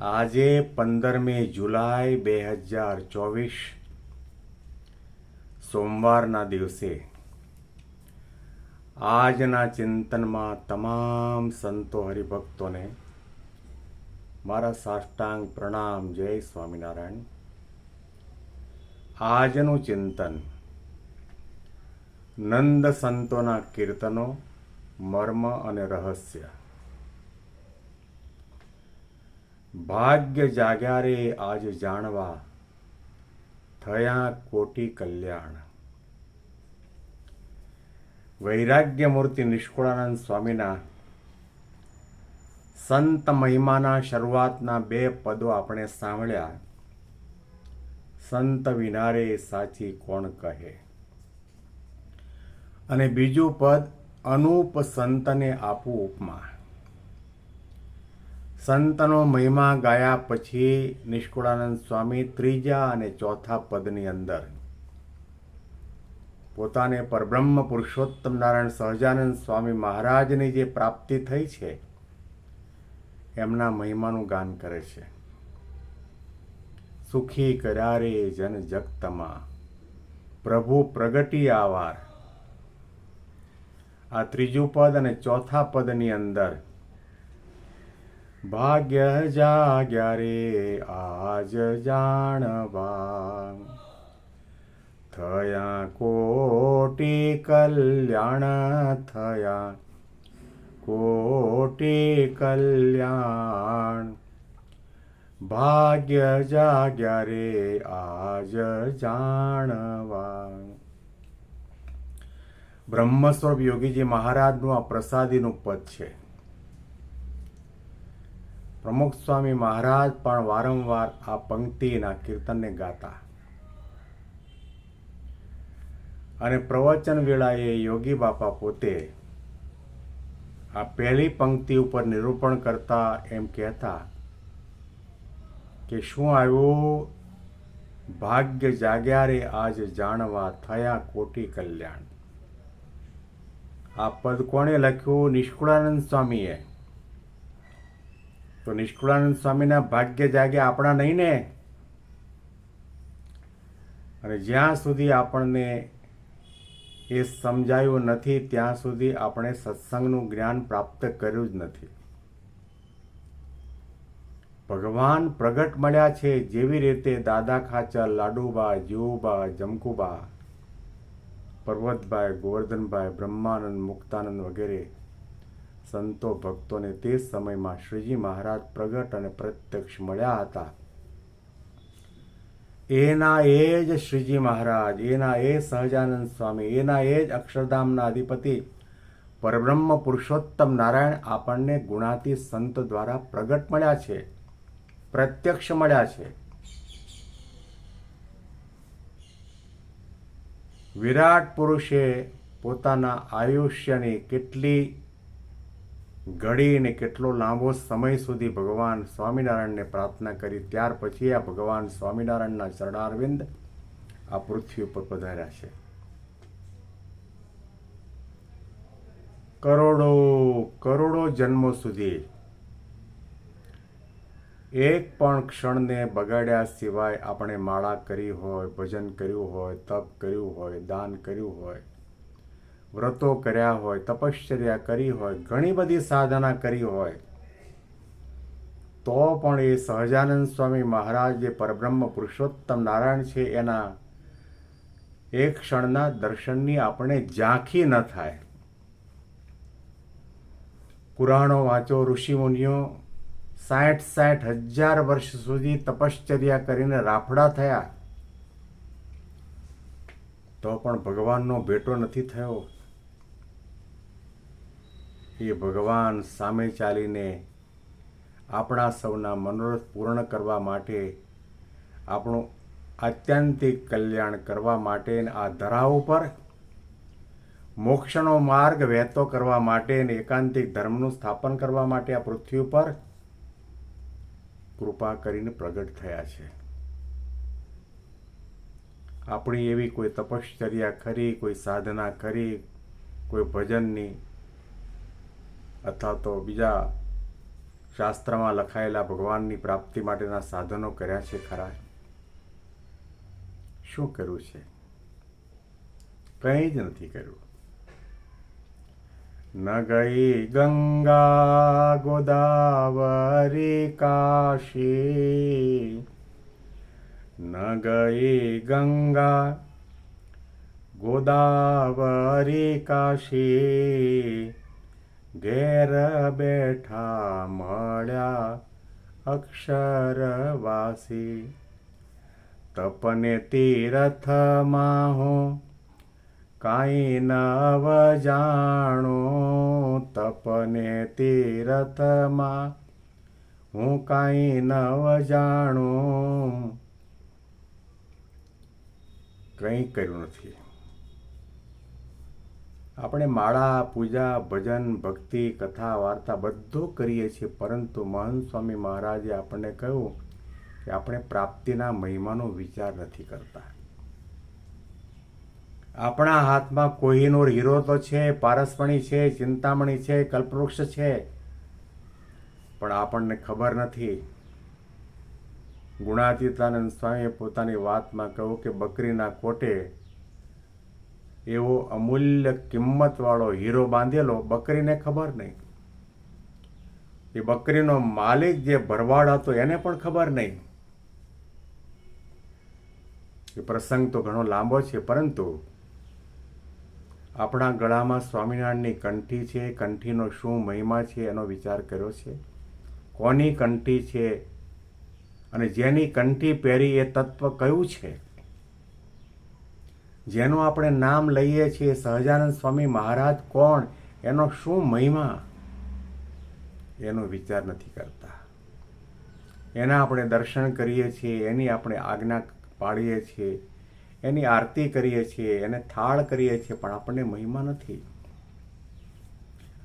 આજે પંદરમી જુલાઈ બે હજાર ચોવીસ, સોમવારના દિવસે આજના ચિંતનમાં તમામ સંતો હરિભક્તોને મારા સાષ્ટાંગ પ્રણામ. જય સ્વામિનારાયણ. આજનું ચિંતન નંદ સંતોના કીર્તનો, મર્મ અને રહસ્ય. ભાગ્ય જાગ્યા રે આજ જાણવા, થયા કોટી કલ્યાણ. વૈરાગ્ય મૂર્તિ નિષ્કુળાનંદ સ્વામીના સંત મહિમાના શરૂઆતના બે પદો આપણે સાંભળ્યા. સંત વિનારે સાચી કોણ કહે? અને બીજું પદ, અનુપ સંતને આપું ઉપમા. સંતનો મહિમા ગાયા પછી નિષ્કુળાનંદ સ્વામી ત્રીજા અને ચોથા પદની અંદર પોતાને પરબ્રહ્મ પુરુષોત્તમ નારાયણ સહજાનંદ સ્વામી મહારાજની જે પ્રાપ્તિ થઈ છે, એમના મહિમાનું ગાન કરે છે. સુખી કર્યારે જન જગતમાં, પ્રભુ પ્રગટી આવાર. આ ત્રીજું પદ અને ચોથા પદની અંદર ભાગ્ય જાગ્યા રે, આજ જાણવા. થયા કોટી કલ્યાણ, થયા કોટી કલ્યાણ. ભાગ્ય જાગ્યા રે, આજ જાણવા. બ્રહ્મસ્વરૂપ યોગીજી મહારાજનું આ પ્રસાદીનું પદ છે. પ્રમુખ સ્વામી મહારાજ પણ વારંવાર આ પંક્તિના કીર્તનને ગાતા. અને પ્રવચન વેળાએ યોગી બાપા પોતે આ પહેલી પંક્તિ ઉપર નિરૂપણ કરતા એમ કહેતા કે શું આવ્યું? ભાગ્ય જાગ્યા રે આજ જાણવા થયા કોટી કલ્યાણ. આ પદ કોણે લખ્યું? નિષ્કુળાનંદ સ્વામીએ. તો નિષ્કુળાનંદ સ્વામીના ભાગ્ય જાગે આપણા નહીં ને? અને જ્યાં સુધી આપણને એ સમજાયું નથી, ત્યાં સુધી આપણે સત્સંગનું જ્ઞાન પ્રાપ્ત કર્યું જ નથી. ભગવાન પ્રગટ મળ્યા છે જેવી રીતે દાદા ખાચર, લાડુબા, જીવુબા, જમકુબા, પર્વતભાઈ, ગોવર્ધનભાઈ, બ્રહ્માનંદ, મુક્તાનંદ વગેરે સંતો ભક્તોને તે સમયમાં શ્રીજી મહારાજ પ્રગટ અને પ્રત્યક્ષ મળ્યા હતા. એના એ જ શ્રીજી મહારાજ, એના એ સહજાનંદ સ્વામી, એના એ જ અક્ષરધામના અધિપતિ પરબ્રહ્મ પુરુષોત્તમ નારાયણ આપણને ગુણાતી સંત દ્વારા પ્રગટ મળ્યા છે, પ્રત્યક્ષ મળ્યા છે. વિરાટ પુરુષે પોતાના આયુષ્યની કેટલી ઘડીને કેટલો લાંબો સમય સુધી ભગવાન સ્વામિનારાયણને પ્રાર્થના કરી ત્યાર પછી આ ભગવાન સ્વામિનારાયણના ચરણારવિંદ આ પૃથ્વી ઉપર પધાર્યા છે. કરોડો કરોડો જન્મો સુધી એક પણ ક્ષણને બગાડ્યા સિવાય આપણે માળા કરી હોય, ભજન કર્યું હોય, તપ કર્યું હોય, દાન કર્યું હોય વ્રતો કર્યા હોય, તપશ્ચર્યા કરી હોય, ઘણી બધી સાધના કરી હોય, તો પણ એ સહજાનંદ સ્વામી મહારાજ જે પરબ્રહ્મ પુરુષોત્તમ નારાયણ છે, એના એક ક્ષણના દર્શનની આપણે ઝાંખી ન થાય. પુરાણો વાંચો, ઋષિમુનિઓ સાઠ સાઠ હજાર વર્ષ સુધી તપશ્ચર્યા કરીને રાફડા થયા. તો પણ ભગવાનનો ભેટો નથી થયો. એ ભગવાન સામે ચાલીને આપણા સૌના મનોરથ પૂર્ણ કરવા માટે, આપણું આત્યંતિક કલ્યાણ કરવા માટે આ ધરા ઉપર મોક્ષનો માર્ગ વહેતો કરવા માટે અને એકાંતિક ધર્મનું સ્થાપન કરવા માટે આ પૃથ્વી ઉપર કૃપા કરીને પ્રગટ થયા છે. આપણી એવી કોઈ તપશ્ચર્યા ખરી કોઈ સાધના ખરી કોઈ ભજનની અથવા તો બીજા શાસ્ત્રમાં લખાયેલા ભગવાનની પ્રાપ્તિ માટેના સાધનો કર્યા છે ખરા. શું કર્યું છે? કંઈ જ નથી કર્યું. ન ગઈ ગંગા ગોદાવરી કાશી. ન ગઈ ગંગા ગોદાવરી કાશી. ઘેર બેઠા મળ્યા અક્ષરવાસી. તપને તીરથમાં હું કાંઈ નવ જાણું તપને તીરથમાં હું કાંઈ નવ જાણું કંઈ કર્યું નથી. આપણે માળા, પૂજા, ભજન, ભક્તિ, કથા, વાર્તા બધું કરીએ છીએ. પરંતુ મહંત સ્વામી મહારાજે આપણને કહ્યું કે આપણે પ્રાપ્તિના મહિમાનો વિચાર નથી કરતા. આપણા હાથમાં કોહિનૂર હીરો તો છે, પારસમણી છે, ચિંતામણી છે, કલ્પવૃક્ષ છે. પણ આપણને ખબર નથી. ગુણાતીતાનંદ સ્વામીએ પોતાની વાતમાં કહ્યું કે બકરીના કોટે એવો અમૂલ્ય કિંમતવાળો હીરો બાંધેલો બકરીને ખબર નહીં. એ બકરીનો માલિક જે ભરવાડ હતો એને પણ ખબર નહીં. એ પ્રસંગ તો ઘણો લાંબો છે, પરંતુ આપણા ગળામાં સ્વામિનારાયણની કંઠી છે, કંઠીનો શું મહિમા છે એનો વિચાર કર્યો છે? કોની કંઠી છે? અને જેની કંઠી પહેરી એ તત્વ કયું છે? જેનું આપણે નામ લઈએ છીએ સહજાનંદ સ્વામી મહારાજ કોણ? એનો શું મહિમા? એનો વિચાર નથી કરતા. એના આપણે દર્શન કરીએ છીએ, એની આપણે આજ્ઞા પાડીએ છીએ, એની આરતી કરીએ છીએ, એને થાળ કરીએ છીએ, પણ આપણને મહિમા નથી.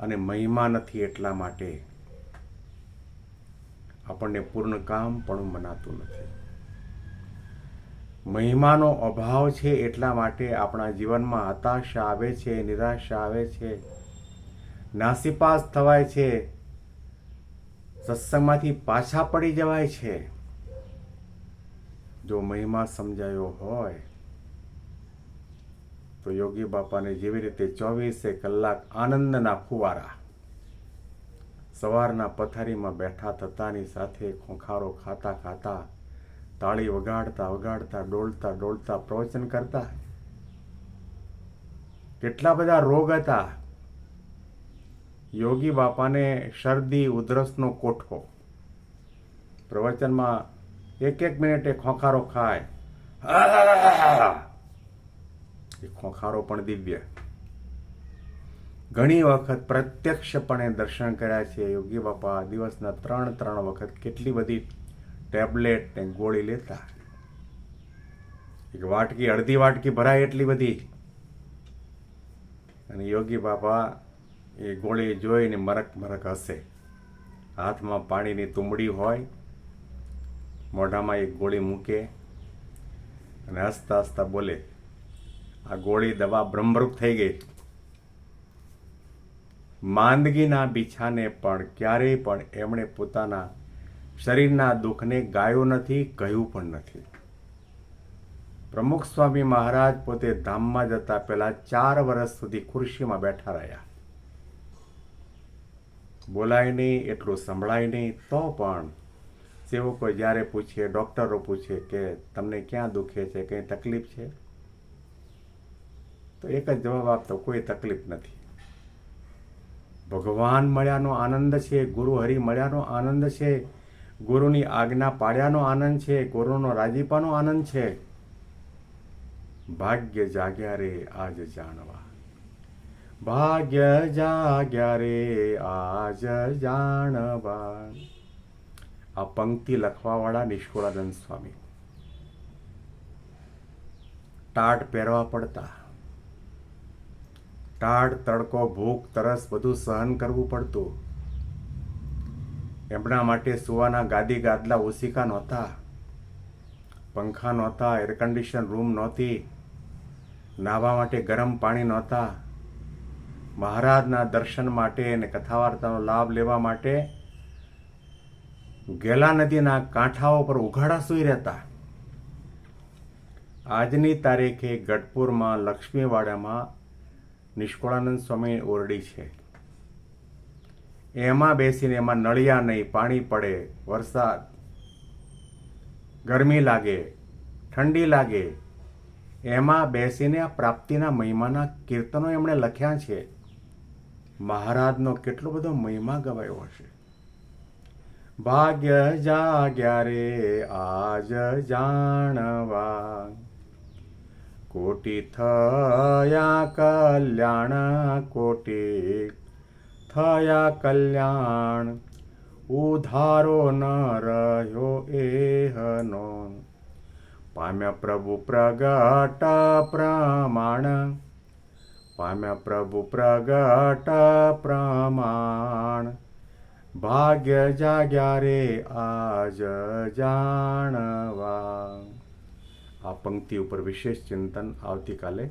અને મહિમા નથી એટલા માટે આપણને પૂર્ણ કામ પણ મનાતું નથી. મહિમાનો અભાવ છે એટલા માટે આપણા જીવનમાં હતાશા આવે છે, નિરાશા આવે છે, નાસીપાસ થવાય છે, સત્સંગમાંથી પાછા પડી જવાય છે. જો મહિમા સમજાયો હોય, તો યોગી બાપાને જેવી રીતે ચોવીસે કલાક આનંદના ફુવારા સવારના પથારીમાં બેઠા થતાની સાથે ખોખારો ખાતા ખાતા તાળી વગાડતા વગાડતા, ડોલતા ડોલતા પ્રવચન કરતા. કેટલા બધા રોગ હતા. યોગી બાપાને શરદી, ઉધરસનો કોઠો પ્રવચનમાં એક એક મિનિટે ખોખારો ખાય. એ ખોખારો પણ દિવ્ય. ઘણી વખત પ્રત્યક્ષપણે દર્શન કર્યા છે. યોગી બાપા દિવસના ત્રણ ત્રણ વખત કેટલી બધી ટેબ્લેટ ને ગોળી લેતા. એક વાટકી, અડધી વાટકી ભરાય એટલી બધી. અને યોગી બાપા એ ગોળી જોઈને મરક મરક હશે હાથમાં પાણીની તુંબડી હોય, મોઢામાં એક ગોળી મૂકે અને હસતા હસતા બોલે, આ ગોળી દવા બ્રહ્મરૂપ થઈ ગઈ. માંદગીના બિછાને પણ ક્યારેય પણ એમણે પોતાના શરીરના દુઃખને ગાયું નથી કહ્યું પણ નથી. પ્રમુખ સ્વામી મહારાજ પોતે ધામમાં જતા પહેલા ચાર વર્ષ સુધી ખુરશીમાં બેઠા રહ્યા. બોલાય નહીં, એટલું સંભળાય નહીં, તો પણ સેવકો જ્યારે પૂછે, ડૉક્ટરો પૂછે કે તમને ક્યાં દુખે છે, કંઈ તકલીફ છે? તો એક જ જવાબ આપતો, કોઈ તકલીફ નથી. ભગવાન મળ્યાનો આનંદ છે, ગુરુ હરિ મળ્યાનો આનંદ છે ગુરુની આજ્ઞા પાડ્યાનો આનંદ છે, ગુરુનો રાજીપાનો આનંદ છે. ભાગ્ય જાગ્યા રે આજ જાણવા. ભાગ્ય જાગ્યા રે આજ જાણવા. આ પંક્તિ લખવાવાળા નિષ્કુળાનંદ સ્વામી. ટાટ પહેરવા પડતા. ટાઢ તડકો ભૂખ તરસ બધું સહન કરવું પડતું. એમના માટે સુવાના ગાદી ગાદલા ઓશિકા નહોતા. પંખા નહોતા એર કન્ડિશન રૂમ નહોતી. નાહવા માટે ગરમ પાણી નહોતા. મહારાજના દર્શન માટે અને કથા વાર્તાનો લાભ લેવા માટે ગેલા નદીના કાંઠાઓ પર ઉઘાડા સૂઈ રહેતા. આજની તારીખે ગઢપુરમાં લક્ષ્મીવાડામાં નિષ્કુળાનંદ સ્વામી ઓરડી છે. એમાં બેસીને એમાં નળિયા નહીં, પાણી પડે, વરસાદ. ગરમી લાગે, ઠંડી લાગે. એમાં બેસીને આ પ્રાપ્તિના મહિમાના કીર્તનો એમણે લખ્યા છે. મહારાજનો કેટલો બધો મહિમા ગવાયો હશે. ભાગ્ય જાગ્યા રે, આજ જાણવા. કોટી થયા કલ્યાણ, કોટી થયા કલ્યાણ. ઉધારો ન રહ્યો એહનો. પામ્યા પ્રભુ પ્રગટ પ્રમાણ. પામ્યા પ્રભુ પ્રગટ પ્રમાણ. ભાગ્ય જાગ્યા રે આજ જાણવા. આ પંક્તિ ઉપર વિશેષ ચિંતન આવતીકાલે